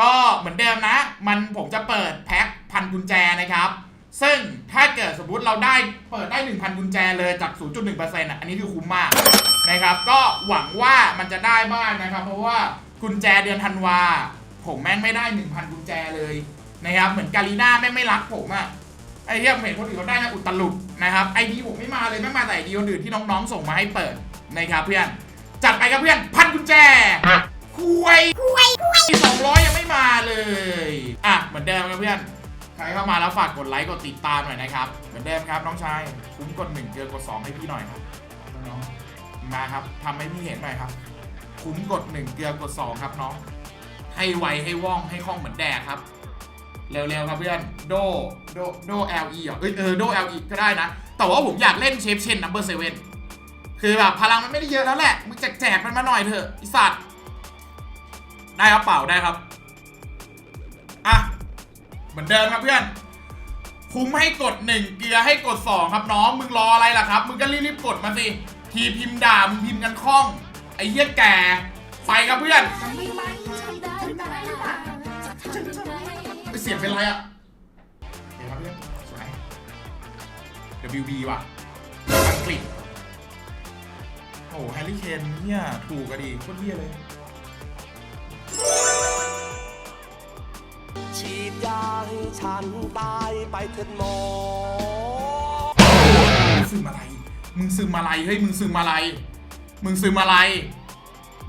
ก็เหมือนเดิมนะ มันผมจะเปิดแพ็คพันกุญแจนะครับ ซึ่งถ้าเกิดสมมติเราได้เปิดได้ 1,000 กุญแจเลยจาก 0.1%อะอันนี้คือคุ้มมากนะครับ ก็หวังว่ามันจะได้บ้างนะครับ เพราะว่ากุญแจเดือนธันวา ผมแม่งไม่ได้ 1,000 กุญแจเลยนะครับ เหมือนกาลีน่าแม่งไม่รักผมอะไอ้เหี้ยผมเห็นคนอื่นเขาได้นะอุตลุดนะครับไอดีผมไม่มาเลยแม่มาแต่ไอดีคนอื่นที่น้องๆ ส่งมาให้เปิดนะครับเพื่อน จัดไปครับเพื่อนพันกุญแจ คุยคุยคุยสองร้อยยังไม่มาเลย อะ เหมือนเดิมครับเพื่อน ใครเข้ามาแล้วฝากกดไลค์กดติดตามหน่อยนะครับ เหมือนเดิมครับน้องชาย คุ้มกดหนึ่งเกินกดสองให้พี่หน่อยครับน้องมาครับทำให้พี่เห็นหน่อยครับ คุ้มกดหนึ่งเกลือกดสองครับน้อง ให้ไวให้ว่องให้คล่องเหมือนแดกครับ เร็วๆครับเพื่อน โด โด โด LE เหรอเอ้ยเออ โด LE ก็ได้นะ แต่ว่าผมอยากเล่นเชฟเชนนัมเบอร์เซเว่นคือแบบพลังมันไม่ได้เยอะแล้วแหละ มึงแจกๆมันมาหน่อยเถอะไอสัตว์ ได้ครับเปล่าได้ครับอะเหมือนเดิมครับเพื่อน คุ้มให้กด 1 เกียร์ให้กด 2 ครับน้องมึงรออะไรล่ะครับ มึงก็รีบๆกดมาสิทีพิมพ์ด่ามึงพิมพ์กันคล่อง ไอ้เหี้ยแก่ไปครับเพื่อนไอ้เสียงเป็นไรอะเดี๋ยวครับเพื่อนสวย WB ว่ะอังกฤษโอ้แฮร์รี่เคนเนี่ยถูกอะดีโคตรเหี้ยเลย ฉีดยาให้ฉันตายไปเถิดหมอ มึงซึมอะไร มึงซึมอะไร เฮ้ย มึงซึมอะไร มึงซึมอะไร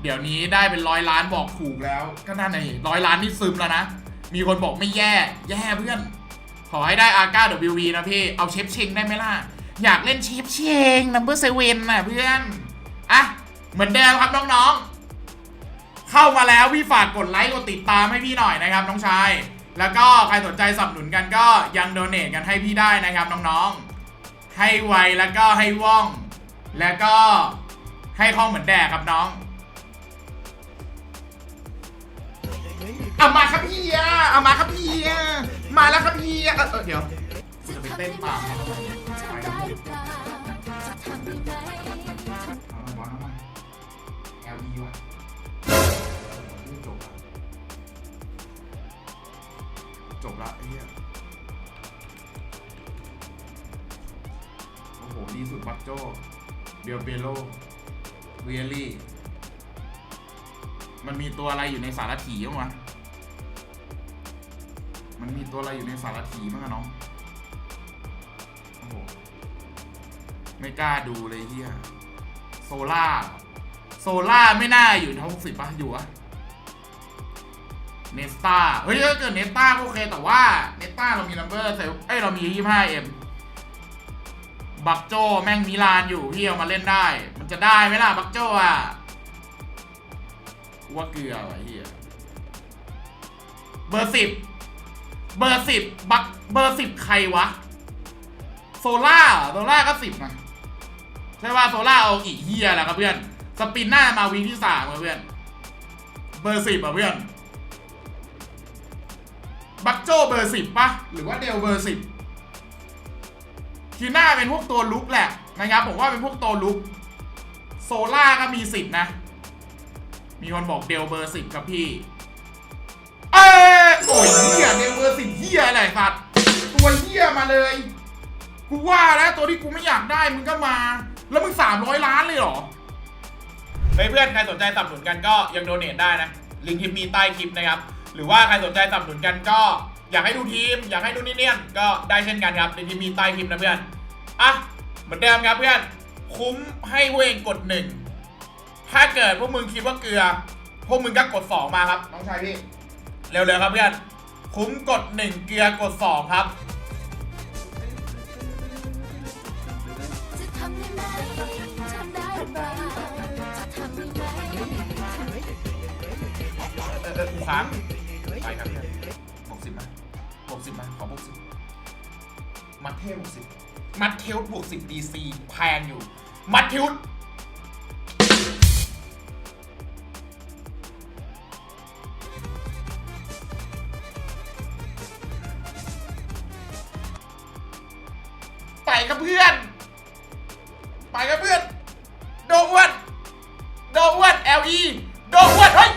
เดี๋ยวนี้ได้เป็นร้อยล้านบอกถูกแล้ว ก็นั่นไงร้อยล้านนี่ซึมแล้วนะ มีคนบอกไม่แย่ แย่เพื่อน ขอให้ได้อาก้า WV นะพี่ เอาเชฟเชงได้ไหมล่ะ อยากเล่นเชฟเชงนัมเบอร์เซเว่นน่ะเพื่อน อะ เหมือนเดิมครับน้องๆ เข้ามาแล้วพี่ฝากกดไลค์กดติดตามให้พี่หน่อยนะครับน้องชาย แล้วก็ใครสนใจสนับสนุนกันก็ยังโดเนทกันให้พี่ได้นะครับน้องๆ ให้ไวแล้วก็ให้ว่อง แล้วก็ให้คล่องเหมือนแดกครับน้องเอามาครับพี่อะเอามาครับพี่อะมาแล้วครับพี่อะเออเดี๋ยวจะไปเต้นตาม จบละไอ้เหี้ยโอ้โห ดีสุดบัตโจเบลเบโลเรียลี่ มันมีตัวอะไรอยู่ในสารถีบ้างวะ มันมีตัวอะไรอยู่ในสารถีบ้างอะน้อง โอ้โห ไม่กล้าดูเลยเฮียโซล่า โซล่าไม่น่าอยู่ท็อปสิบป่ะอยู่อะ เนสตาเฮ้ยถ้าเกิดเนสตาก็โอเคแต่ว่าเนสตาเรามีนัมเบอร์เซลเอ้ยเรามี 25M บักโจแม่งมิลานอยู่พี่เอามาเล่นได้ มันจะได้ไหมล่ะบักโจอะว่าเกลือวะเฮียเบอร์สิบเบอร์สิบบักเบอร์สิบใครวะ โซล่าโซล่าก็สิบนะใช่ว่าโซล่าเอาอีกเฮียแหละครับเพื่อน สปินหน้ามาวีที่สามครับเพื่อน เบอร์สิบอะเพื่อน บักโจเบอร์สิบปะหรือว่าเดลเบอร์สิบทีน้าเป็นพวกตัวลุกแหละนะครับผมว่าเป็นพวกตัวลุก โซล่าก็มีสิทธิ์นะ มีคนบอกเดลเบอร์สิบครับพี่ เอ้โอ้ยเฮียเดลเบอร์สิบเฮียอะไรสัตว์ตัวเฮียมาเลย กูว่าแล้วตัวที่กูไม่อยากได้มึงก็มา แล้วมึงสามร้อยล้านเลยเหรอเฮ้ยเพื่อนใครสนใจสนับสนุนกันก็ยังโดเนทได้นะลิงก์คลิปมีใต้คลิปนะครับ หรือว่าใครสนใจสนับสนุนกันก็อยากให้ดูทีม อยากให้ดูนี่เนี่ยก็ได้เช่นกันครับลิงก์คลิปมีใต้คลิปนะเพื่อนอะเหมือนเดิมครับเพื่อนคุ้มให้พวกเองกดหนึ่งถ้าเกิดพวกมึงคิดว่าเกลือ พวกมึงก็กดสองมาครับน้องชายพี่เร็วๆครับเพื่อนคุ้มกดหนึ่งเกลือกดสองครับจะทำได้ไหมทำได้หรือเปล่าจะทำได้ไหมเออเออกูค้าง ไปครับเพื่อนหกสิบมาหกสิบมาขอบวกสิบมัดเทลบวกสิบมัดเทลบวกสิบดีซีแพงอยู่ มัดเทลไปกับเพื่อน ไปกับเพื่อน โดอ้วน โดอ้วน LE โดอ้วนเฮ้ย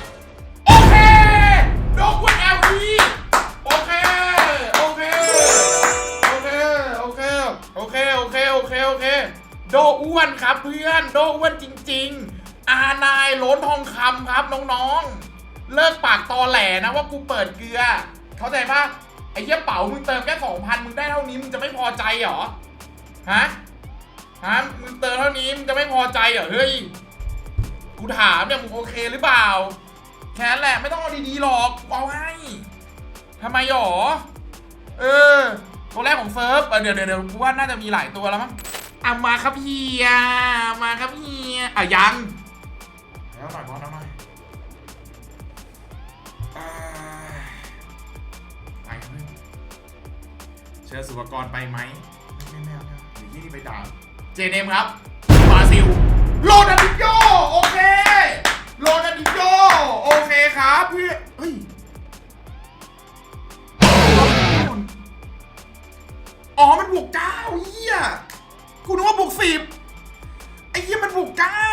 โดอ้วนครับเพื่อนโดอ้วนจริง ๆ อานายล้นทองคำครับน้องๆ เลิกปากตอแหลนะว่ากูเปิดเกลือ เข้าใจปะไอ้เหี้ยเป๋ามึงเติมแค่สองพันมึงได้เท่านี้มึงจะไม่พอใจเหรอฮะฮะมึงเติมเท่านี้มึงจะไม่พอใจเหรอเฮ้ยกูถามเนี่ยมึงโอเคหรือเปล่า แค่แหละไม่ต้องเอาดีๆหรอกเอาให้ทำไมหรอเออตัวแรกของเฟิร์ฟเดี๋ยวเดี๋ยวเดี๋ยวกูว่าน่าจะมีหลายตัวแล้วมั้ง อะมาครับเฮีย มาครับเฮีย อะยังแล้วหน่อยบอสแล้วหน่อยไปเชิญสุภกรไปไหมไม่ไม่เอาไม่เอาหรือที่นี่ไปด่าเจเนมครับบราซิลโรนัลดิโยโอเคโรนัลดิโยโอเคครับพี่เฮ้ยอ๋อมันบวกเก้าเฮีย กูนึกว่าบวกสิบไอ้เฮียมันบวกเก้า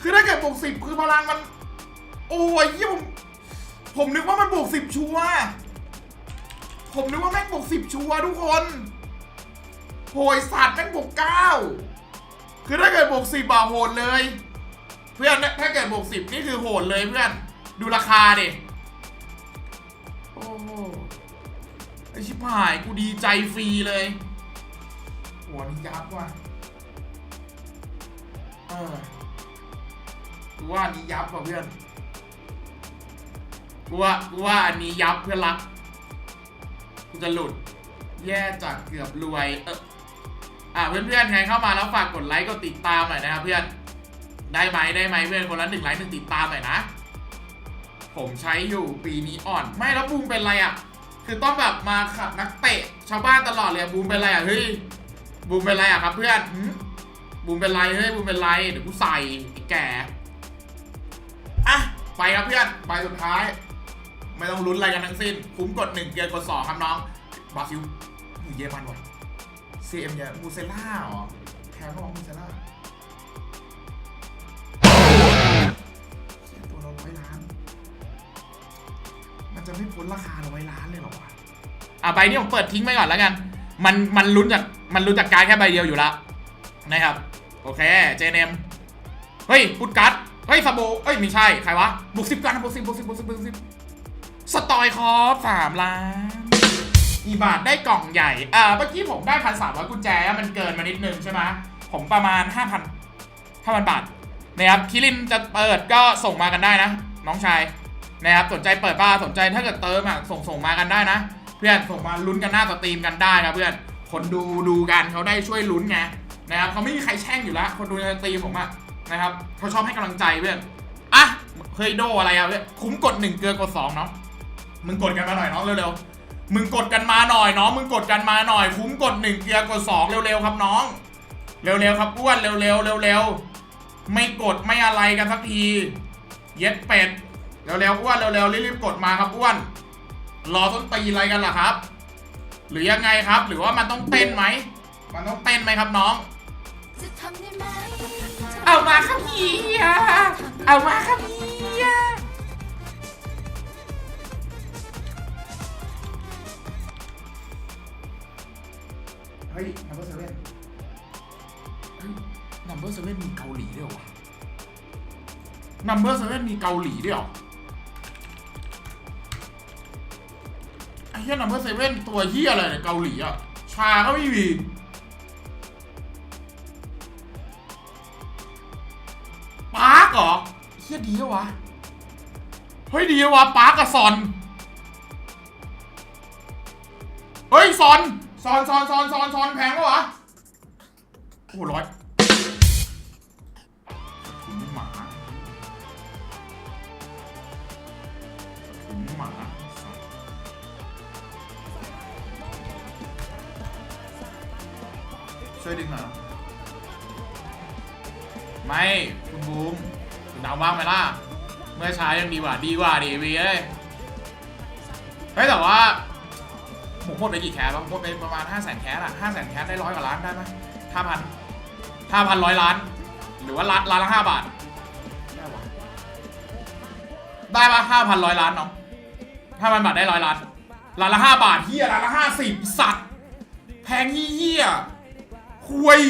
คือถ้าเกิดบวกสิบคือพลังมัน โอ้ยเฮียผมผมนึกว่ามันบวกสิบชัวผมนึกว่าแม่งบวกสิบชัวทุกคนโหยสัตว์แม่งบวกเก้าคือถ้าเกิดบวกสิบอะโหดเลย เพื่อนถ้าเกิดบวกสิบนี่คือโหดเลยเพื่อนดูราคาดิโอ้ไอชิบหายกูดีใจฟรีเลย หัวนี่ยับว่ะเออกูว่าอันนี้ยับว่ะเพื่อนกูว่ากูว่าอันนี้ยับเพื่อนรักกูจะหลุด แย่จากเกือบรวยเอออะเพื่อนๆใครเข้ามาแล้วฝากกดไลค์กดติดตามหน่อยนะครับเพื่อนได้ไหมได้ไหมเพื่อนคนละหนึ่งไลค์หนึ่งติดตามหน่อยนะ ผมใช้อยู่ปีนี้อ่อน ไม่แล้วบูมเป็นไรอะ คือต้องแบบมาขับนักเตะ ชาวบ้านตลอดเลยอะบูมเป็นไรอะเฮ้ย บูมเป็นไรอะครับเพื่อนบูมเป็นไรเฮ้ยบูมเป็นไรเดี๋ยวกูใส่ไอ้แก่อะไปครับเพื่อนใบสุดท้าย ไม่ต้องลุ้นอะไรกันทั้งสิ้น คุ้มกดหนึ่งเกียร์กดสองครับน้องบราซิลหูเยอรมันว่ะเซียมเนี่ยมูเซล่าเหรอแทนว่ามูเซล่าตัวเราร้อยล้าน มันจะไม่พ้นราคาร้อยล้านเลยหรอวะอะใบนี้ผมเปิดทิ้งไว้ก่อนแล้วกัน มันมันลุ้นจากมันลุ้นจากการแค่ใบเดียวอยู่ล้วนะครับ โอเคเจเนมเฮ้ยพุดกัสเฮ้ยซาโบเอ้ยไม่ใช่ ใครวะบวกสิบกันบวกสิบบวกสิบบวกสิบบวกสิบสตอยคอฟสามล้านอีบาทได้กล่องใหญ่อ่าเมื่อกี้ผมได้พันสามร้อยกุญแจมันเกินมานิดนึงใช่ไหมผมประมาณห้าพันห้าพันบาทนะครับคิรินจะเปิดก็ส่งมากันได้นะ น้องชายนะครับสนใจเปิดบ้าสนใจถ้าเกิดเติมอะส่งส่งมากันได้นะ พื่อนส่งมาลุ้นกันหน้าสตรีมกันได้ครับเพื่อนคนดูดูกันเขาได้ช่วยลุ้นไงนะครับเขาไม่มีใครแช่งอยู่แล้ว คนดูในสตรีมผมอะนะครับเขาชอบให้กำลังใจเพื่อนอะเคยโดอะไรอะเพื่อนคุ้มกดหนึ่งเกลือกดสองเนาะมึงกดกันมาหน่อยน้องเร็วๆมึงกดกันมาหน่อยน้องมึงกดกันมาหน่อยคุ้มกดหนึ่งเกลือกดสองเร็วๆครับน้อง เร็วๆครับอ้วนเร็วๆเร็วๆไม่กดไม่อะไรกันสักที เย็ดเป็ดเร็วๆอ้วนเร็วๆรีบๆกดมาครับอ้วน รอต้นตีอะไรกันล่ะครับ หรือยังไงครับ หรือว่ามันต้องเต้นไหม มันต้องเต้นไหมครับน้องจะทำได้ไหมเอามาครับเฮียเอามาครับเฮียเฮ้ย number seven เฮ้ย number seven มีเกาหลีด้วยเหรอวะ number seven มีเกาหลีด้วยเหรอ ไอ้เหี้ย number seven ตัวเหี้ยอะไรเนี่ยเกาหลีอะ ชาก็ไม่มีปาร์กเหรอเฮียดีวะ เฮ้ยดีวะปาร์กกับซอน เฮ้ยซอนซอนซอนซอนซอนซอนแพงปะวะโอ้ร้อยถุงหมาถุงหมา ช่วยดึงหน่อยไม่คุณบูมคุณดาวว่างไหมล่ะ เมื่อเช้ายังดีกว่า ดีกว่าดีวีเอ้ยเฮ้ยแต่ว่าผมหมดไปกี่แคสแล้วหมดไปประมาณ 5 0 0 0 0 0แคสอะ5 0 0 0 0 0แคสได้ร้อยกว่าล้านได้ไหมห้าพันห้าพันร้อยล้าน หรือว่าล้านล้านละห้าบาท ได้ปะได้ปะห้าพันร้อยล้านเนาะห้าพันบาทได้ร้อยล้านล้านละห้าบาทเฮียล้านละห้าสิบสัตว์แพงเฮีย คุย